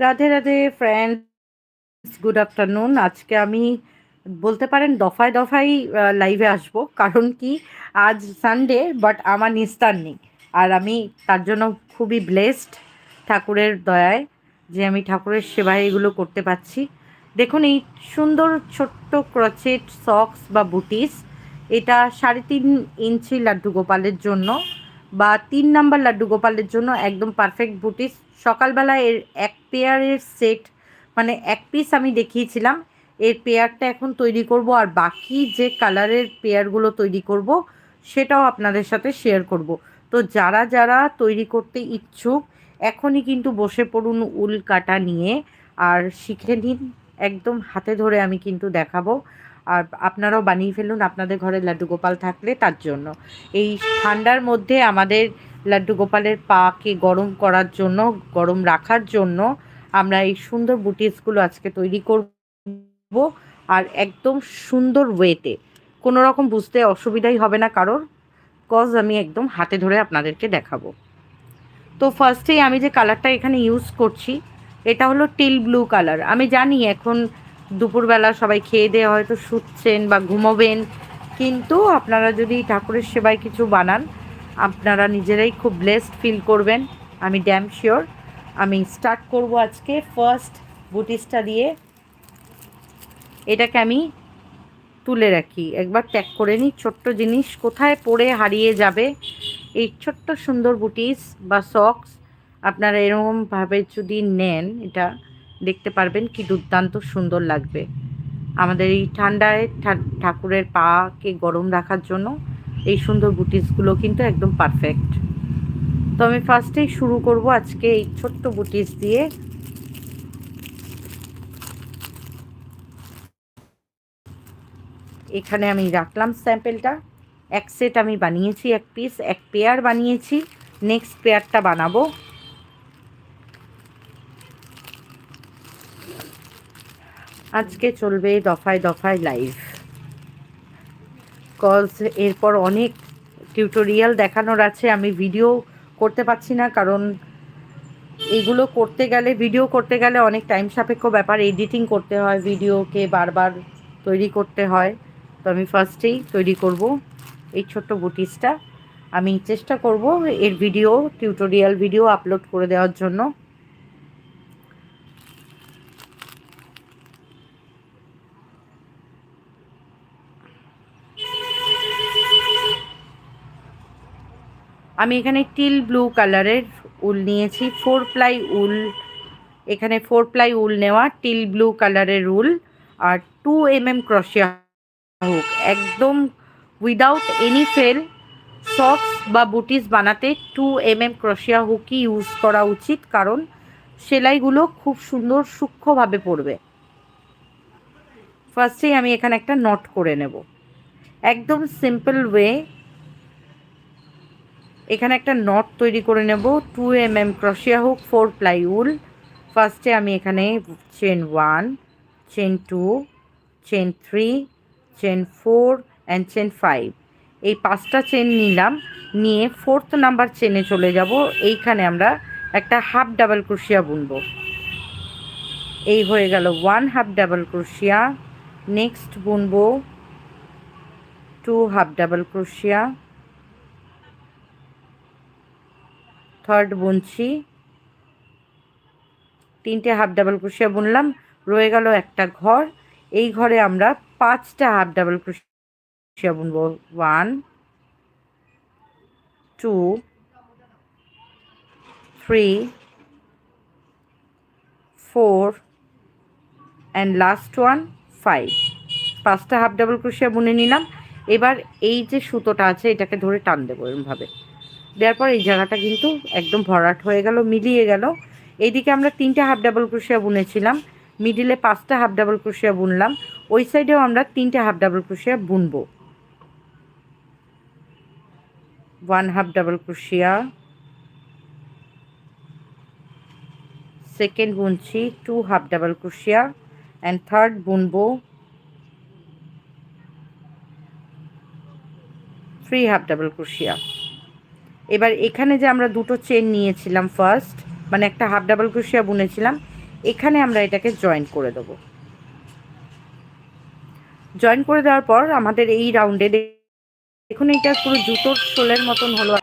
Radhe Radhe friends good afternoon আজকে আমি বলতে পারেন দফায় দফায় লাইভে আসব। কারণ কি? আজ সানডে বাট আমার নিস্তার নেই। আর আমি তার জন্য খুবই ব্লেসড ঠাকুরের দয়ায় যে আমি ঠাকুরের সেবায় এগুলো করতে পারছি। দেখুন, এই সুন্দর ছোট্ট ক্রচেট সক্স বা বুটিস এটা সাড়ে তিন ইঞ্চি লাড্ডু গোপালের জন্য বা তিন নাম্বার লাড্ডু গোপালের জন্য একদম পারফেক্ট বুটিস সকালবেলা এর এক পেয়ারের সেট মানে এক পিস আমি দেখিয়েছিলাম। এর পেয়ারটা এখন তৈরি করব আর বাকি যে কালারের পেয়ারগুলো তৈরি করব, সেটাও আপনাদের সাথে শেয়ার করব। তো যারা যারা তৈরি করতে ইচ্ছুক, এখনই কিন্তু বসে পড়ুন উল কাটা নিয়ে। আর শিখে নিন, একদম হাতে ধরে আমি কিন্তু দেখাবো। আর আপনারাও বানিয়ে ফেলুন, আপনাদের ঘরে লাড্ডু গোপাল থাকলে তার জন্য। এই ঠান্ডার মধ্যে আমাদের লাড্ডু গোপালের পাকে গরম করার জন্য, গরম রাখার জন্য আমরা এই সুন্দর বুটিসগুলো আজকে তৈরি করব আর একদম সুন্দর ওয়েতে। কোনো রকম বুঝতে অসুবিধাই হবে না কারোর কজ আমি একদম হাতে ধরে আপনাদেরকে দেখাবো। তো ফার্স্টেই আমি যে কালারটা এখানে ইউজ করছি, এটা হলো টিল ব্লু কালার আমি জানি এখন দুপুরবেলা সবাই খেয়ে দিয়ে হয়তো শুচ্ছেন বা ঘুমোবেন। কিন্তু আপনারা যদি ঠাকুরের সেবায় কিছু বানান, আপনারা নিজেরাই খুব ব্লেসড ফিল করবেন, আমি ড্যাম শিওর আমি স্টার্ট করব আজকে ফার্স্ট বুটিসটা দিয়ে। এটাকে আমি তুলে রাখি। একবার ট্যাগ করে নিই, ছোট্ট জিনিস কোথায় পড়ে হারিয়ে যাবে। এই ছোট্ট সুন্দর বুটিস বা সক্স আপনারা এরকমভাবে যদি নেন, এটা দেখতে পারবেন কি দুর্দান্ত সুন্দর লাগবে। আমাদের এই ঠান্ডায় ঠাকুরের পাকে গরম রাখার জন্য এই সুন্দর বুটিসগুলো কিন্তু একদম পারফেক্ট তো আমি ফার্স্টেই শুরু করব আজকে এই ছোট্ট বুটিস দিয়ে। এখানে আমি রাখলাম স্যাম্পেলটা এক সেট আমি বানিয়েছি, এক পিস এক পেয়ার বানিয়েছি। নেক্সট পেয়ারটা বানাবো। আজকে চলবে দফায় দফায় লাইভ কজ এরপর অনেক টিউটোরিয়াল দেখানোর আছে, আমি ভিডিও করতে পারছি না, কারণ এগুলো করতে গেলে ভিডিও করতে গেলে অনেক টাইম সাপেক্ষ ব্যাপার এডিটিং করতে হয় ভিডিওকে বারবার তৈরি করতে হয়। তো আমি ফার্স্টেই তৈরি করব এই ছোট্ট বুটিসটা আমি চেষ্টা করব এর ভিডিও টিউটোরিয়াল ভিডিও আপলোড করে দেওয়ার জন্য। আমি এখানে টিল ব্লু কালারের উল নিয়েছি, ফোর প্লাই উল, এখানে ফোর প্লাই উল নেওয়া টিল ব্লু কালারের উল আর টু এম এম ক্রশিয়া হুক। একদম উইদাউট এনি ফেল, সক্স বা বুটিস বানাতে টু এম এম ক্রশিয়া হুকই ইউজ করা উচিত কারণ সেলাইগুলো খুব সুন্দর সূক্ষ্মভাবে পড়বে। ফার্স্টেই আমি এখানে একটা নট করে নেব। একদম সিম্পল ওয়ে এখানে একটা নট তৈরি করে নেব টু এম এম ক্রশিয়া হুক ফোর প্লাই উল ফার্স্টে আমি এখানে chain one chain two chain three chain four and chain five এই পাঁচটা চেন নিলাম, নিয়ে ফোর্থ নাম্বার চেনে চলে যাব। এইখানে আমরা একটা হাফ ডাবল ক্রুশিয়া বুনবো। এই হয়ে গেল ওয়ান হাফ ডাবল ক্রুশিয়া নেক্সট বুনব টু হাফ ডাবল ক্রুশিয়া থার্ড বুনছি। তিনটে হাফ ডাবল ক্রোশিয়া বুনলাম, রয়ে গেল একটা ঘর। এই ঘরে আমরা পাঁচটা হাফ ডাবল ক্রোশিয়া বুনব। One two three four and last one five পাঁচটা হাফ ডাবল ক্রোশিয়া বুনে নিলাম। এবার এই যে সুতোটা আছে, এটাকে ধরে টান দেবো এরমভাবে। দেওয়ার পর এই জায়গাটা কিন্তু একদম ভরাট হয়ে গেল, মিলিয়ে গেল। এইদিকে আমরা তিনটে হাফ ডাবল ক্রোশিয়া বুনেছিলাম মিডিলে পাঁচটা হাফ ডাবল ক্রোশিয়া বুনলাম, ওই সাইডেও আমরা তিনটে হাফ ডাবল ক্রোশিয়া বুনবো। ওয়ান হাফ ডাবল ক্রোশিয়া সেকেন্ড বুনছি two half double ক্রোশিয়া and third বুনবো। থ্রি হাফ ডাবল ক্রোশিয়া এবার এখানে যে আমরা দুটো চেন নিয়েছিলাম ফার্স্ট মানে একটা হাফ ডাবল ক্রোশিয়া বুনেছিলাম, এখানে আমরা এটাকে জয়েন করে দেবো। জয়েন করে দেওয়ার পর আমাদের এই রাউন্ডে দেখুন এটা পুরো জুতোর সোলের মতন হলো।